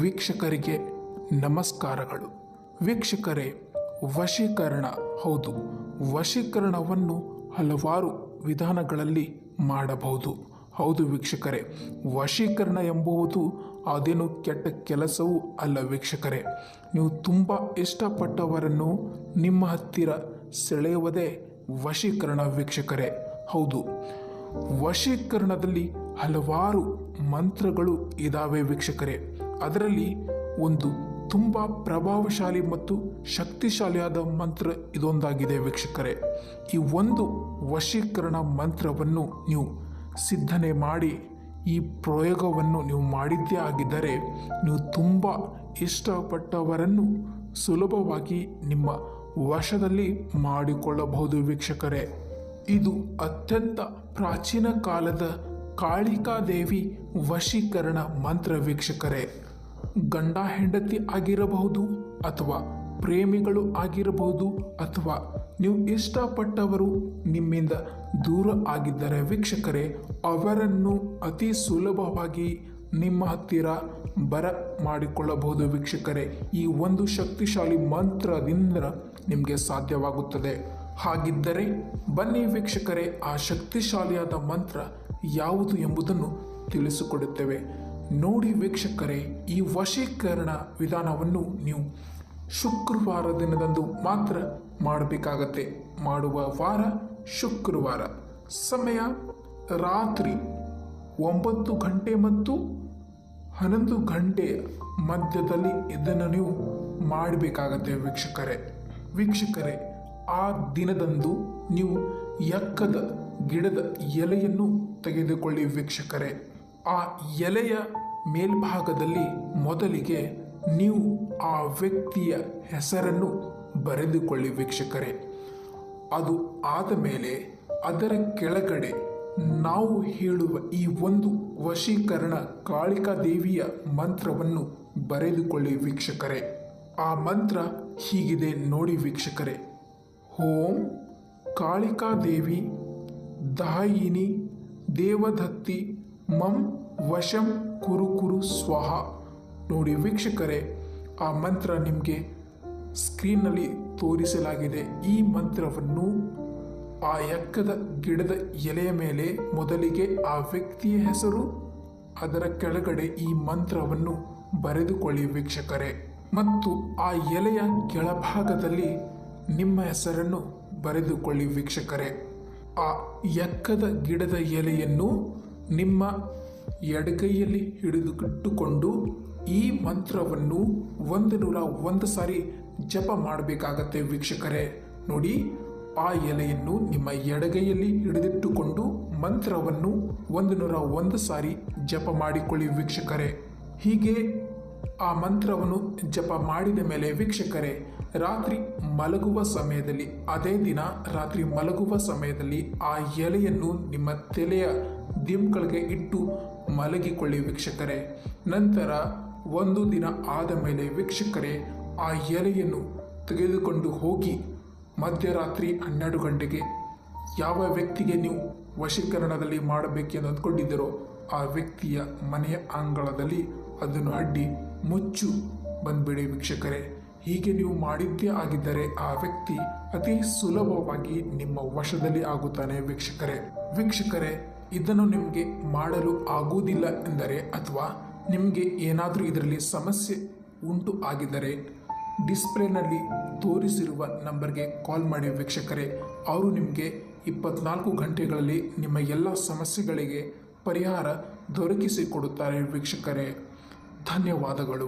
ವೀಕ್ಷಕರಿಗೆ ನಮಸ್ಕಾರಗಳು. ವೀಕ್ಷಕರೇ, ವಶೀಕರಣ ಹೌದು. ವಶೀಕರಣವನ್ನು ಹಲವಾರು ವಿಧಾನಗಳಲ್ಲಿ ಮಾಡಬಹುದು. ಹೌದು ವೀಕ್ಷಕರೇ, ವಶೀಕರಣ ಎಂಬುವುದು ಅದೇನು ಕೆಟ್ಟ ಕೆಲಸವೂ ಅಲ್ಲ ವೀಕ್ಷಕರೇ. ನೀವು ತುಂಬ ಇಷ್ಟಪಟ್ಟವರನ್ನು ನಿಮ್ಮ ಹತ್ತಿರ ಸೆಳೆಯುವುದೇ ವಶೀಕರಣ ವೀಕ್ಷಕರೇ. ಹೌದು. ವಶೀಕರಣದಲ್ಲಿ ಹಲವಾರು ಮಂತ್ರಗಳು ಇದಾವೆ ವೀಕ್ಷಕರೇ. ಅದರಲ್ಲಿ ಒಂದು ತುಂಬ ಪ್ರಭಾವಶಾಲಿ ಮತ್ತು ಶಕ್ತಿಶಾಲಿಯಾದ ಮಂತ್ರ ಇದೊಂದಾಗಿದೆ ವೀಕ್ಷಕರೇ. ಈ ಒಂದು ವಶೀಕರಣ ಮಂತ್ರವನ್ನು ನೀವು ಸಿದ್ಧನೆ ಮಾಡಿ, ಈ ಪ್ರಯೋಗವನ್ನು ನೀವು ಮಾಡಿದ್ದೇ ಆಗಿದ್ದರೆ ನೀವು ತುಂಬ ಇಷ್ಟಪಟ್ಟವರನ್ನು ಸುಲಭವಾಗಿ ನಿಮ್ಮ ವಶದಲ್ಲಿ ಮಾಡಿಕೊಳ್ಳಬಹುದು ವೀಕ್ಷಕರೇ. ಇದು ಅತ್ಯಂತ ಪ್ರಾಚೀನ ಕಾಲದ ಕಾಳಿಕಾದೇವಿ ವಶೀಕರಣ ಮಂತ್ರ ವೀಕ್ಷಕರೇ. ಗಂಡ ಹೆಂಡತಿ ಆಗಿರಬಹುದು ಅಥವಾ ಪ್ರೇಮಿಗಳು ಆಗಿರಬಹುದು ಅಥವಾ ನೀವು ಇಷ್ಟಪಟ್ಟವರು ನಿಮ್ಮಿಂದ ದೂರ ಆಗಿದ್ದರೆ ವೀಕ್ಷಕರೇ, ಅವರನ್ನು ಅತಿ ಸುಲಭವಾಗಿ ನಿಮ್ಮ ಹತ್ತಿರ ಬರ ಮಾಡಿಕೊಳ್ಳಬಹುದು ವೀಕ್ಷಕರೇ. ಈ ಒಂದು ಶಕ್ತಿಶಾಲಿ ಮಂತ್ರದಿಂದ ನಿಮಗೆ ಸಾಧ್ಯವಾಗುತ್ತದೆ. ಹಾಗಿದ್ದರೆ ಬನ್ನಿ ವೀಕ್ಷಕರೇ, ಆ ಶಕ್ತಿಶಾಲಿಯಾದ ಮಂತ್ರ ಯಾವುದು ಎಂಬುದನ್ನು ತಿಳಿಸಿಕೊಡುತ್ತೇವೆ. ನೋಡಿ ವೀಕ್ಷಕರೇ, ಈ ವಶೀಕರಣ ವಿಧಾನವನ್ನು ನೀವು ಶುಕ್ರವಾರ ದಿನದಂದು ಮಾತ್ರ ಮಾಡಬೇಕಾಗತ್ತೆ. ಮಾಡುವ ವಾರ ಶುಕ್ರವಾರ. ಸಮಯ ರಾತ್ರಿ ಒಂಬತ್ತು ಗಂಟೆ ಮತ್ತು ಹನ್ನೊಂದು ಗಂಟೆ ಮಧ್ಯದಲ್ಲಿ ಇದನ್ನು ನೀವು ಮಾಡಬೇಕಾಗತ್ತೆ ವೀಕ್ಷಕರೇ. ವೀಕ್ಷಕರೇ, ಆ ದಿನದಂದು ನೀವು ಎಕ್ಕದ ಗಿಡದ ಎಲೆಯನ್ನು ತೆಗೆದುಕೊಳ್ಳಿ ವೀಕ್ಷಕರೇ. ಆ ಎಲೆಯ ಮೇಲ್ಭಾಗದಲ್ಲಿ ಮೊದಲಿಗೆ ನೀವು ಆ ವ್ಯಕ್ತಿಯ ಹೆಸರನ್ನು ಬರೆದುಕೊಳ್ಳಿ ವೀಕ್ಷಕರೇ. ಅದು ಆದ ಮೇಲೆ ಅದರ ಕೆಳಗಡೆ ನಾವು ಹೇಳುವ ಈ ಒಂದು ವಶೀಕರಣ ಕಾಳಿಕಾ ದೇವಿಯ ಮಂತ್ರವನ್ನು ಬರೆದುಕೊಳ್ಳಿ ವೀಕ್ಷಕರೇ. ಆ ಮಂತ್ರ ಹೀಗಿದೆ ನೋಡಿ ವೀಕ್ಷಕರೇ. ಓಂ ಕಾಳಿಕಾ ದೇವಿ ದಾಯಿನಿ ದೇವದತ್ತಿ ಮಂ ವಶಂ ಕುರು ಕುರು ಸ್ವಹ. ನೋಡಿ ವೀಕ್ಷಕರೇ, ಆ ಮಂತ್ರ ನಿಮಗೆ ಸ್ಕ್ರೀನ್ನಲ್ಲಿ ತೋರಿಸಲಾಗಿದೆ. ಈ ಮಂತ್ರವನ್ನು ಆ ಎಕ್ಕದ ಗಿಡದ ಎಲೆಯ ಮೇಲೆ ಮೊದಲಿಗೆ ಆ ವ್ಯಕ್ತಿಯ ಹೆಸರು, ಅದರ ಕೆಳಗಡೆ ಈ ಮಂತ್ರವನ್ನು ಬರೆದುಕೊಳ್ಳಿ ವೀಕ್ಷಕರೇ. ಮತ್ತು ಆ ಎಲೆಯ ಕೆಳಭಾಗದಲ್ಲಿ ನಿಮ್ಮ ಹೆಸರನ್ನು ಬರೆದುಕೊಳ್ಳಿ ವೀಕ್ಷಕರೇ. ಆ ಎಕ್ಕದ ಗಿಡದ ಎಲೆಯನ್ನು ನಿಮ್ಮ ಎಡಗೈಯಲ್ಲಿ ಹಿಡಿದುಕಿಟ್ಟುಕೊಂಡು ಈ ಮಂತ್ರವನ್ನು ಒಂದು ನೂರ ಒಂದು ಸಾರಿ ಜಪ ಮಾಡಬೇಕಾಗತ್ತೆ ವೀಕ್ಷಕರೇ. ನೋಡಿ, ಆ ಎಲೆಯನ್ನು ನಿಮ್ಮ ಎಡಗೈಯಲ್ಲಿ ಹಿಡಿದಿಟ್ಟುಕೊಂಡು ಮಂತ್ರವನ್ನು ಒಂದು ನೂರ ಒಂದು ಸಾರಿ ಜಪ ಮಾಡಿಕೊಳ್ಳಿ ವೀಕ್ಷಕರೇ. ಹೀಗೆ ಆ ಮಂತ್ರವನ್ನು ಜಪ ಮಾಡಿದ ಮೇಲೆ ವೀಕ್ಷಕರೇ, ರಾತ್ರಿ ಮಲಗುವ ಸಮಯದಲ್ಲಿ, ಅದೇ ದಿನ ರಾತ್ರಿ ಮಲಗುವ ಸಮಯದಲ್ಲಿ ಆ ಎಲೆಯನ್ನು ನಿಮ್ಮ ತಲೆಯ ದಿಂಬ್ಗಳಿಗೆ ಇಟ್ಟು ಮಲಗಿಕೊಳ್ಳಿ ವೀಕ್ಷಕರೇ. ನಂತರ ಒಂದು ದಿನ ಆದ ಮೇಲೆ ವೀಕ್ಷಕರೇ, ಆ ಎಲೆಯನ್ನು ತೆಗೆದುಕೊಂಡು ಹೋಗಿ ಮಧ್ಯರಾತ್ರಿ ಹನ್ನೆರಡು ಗಂಟೆಗೆ ಯಾವ ವ್ಯಕ್ತಿಗೆ ನೀವು ವಶೀಕರಣದಲ್ಲಿ ಮಾಡಬೇಕೆಂದು ಅಂದ್ಕೊಂಡಿದ್ದರೋ, ಆ ವ್ಯಕ್ತಿಯ ಮನೆಯ ಅಂಗಳದಲ್ಲಿ ಅದನ್ನು ಅಡ್ಡಿ ಮುಚ್ಚು ಬಂದ್ಬಿಡಿ ವೀಕ್ಷಕರೇ. ಹೀಗೆ ನೀವು ಮಾಡಿದ್ದೇ ಆಗಿದ್ದರೆ ಆ ವ್ಯಕ್ತಿ ಅತಿ ಸುಲಭವಾಗಿ ನಿಮ್ಮ ವಶದಲ್ಲಿ ಆಗುತ್ತಾನೆ ವೀಕ್ಷಕರೇ. ವೀಕ್ಷಕರೇ ಇದನ್ನು ನಿಮಗೆ ಮಾಡಲು ಆಗುವುದಿಲ್ಲ ಎಂದರೆ ಅಥವಾ ನಿಮಗೆ ಏನಾದರೂ ಇದರಲ್ಲಿ ಸಮಸ್ಯೆ ಉಂಟು ಆಗಿದ್ದರೆ ಡಿಸ್ಪ್ಲೇನಲ್ಲಿ ತೋರಿಸಿರುವ ನಂಬರ್ಗೆ ಕಾಲ್ ಮಾಡಿ ವೀಕ್ಷಕರೇ, ಅವರು ನಿಮಗೆ ಇಪ್ಪತ್ನಾಲ್ಕು ಗಂಟೆಗಳಲ್ಲಿ ನಿಮ್ಮ ಎಲ್ಲ ಸಮಸ್ಯೆಗಳಿಗೆ ಪರಿಹಾರ ದೊರಕಿಸಿಕೊಡುತ್ತಾರೆ ವೀಕ್ಷಕರೇ. ಧನ್ಯವಾದಗಳು.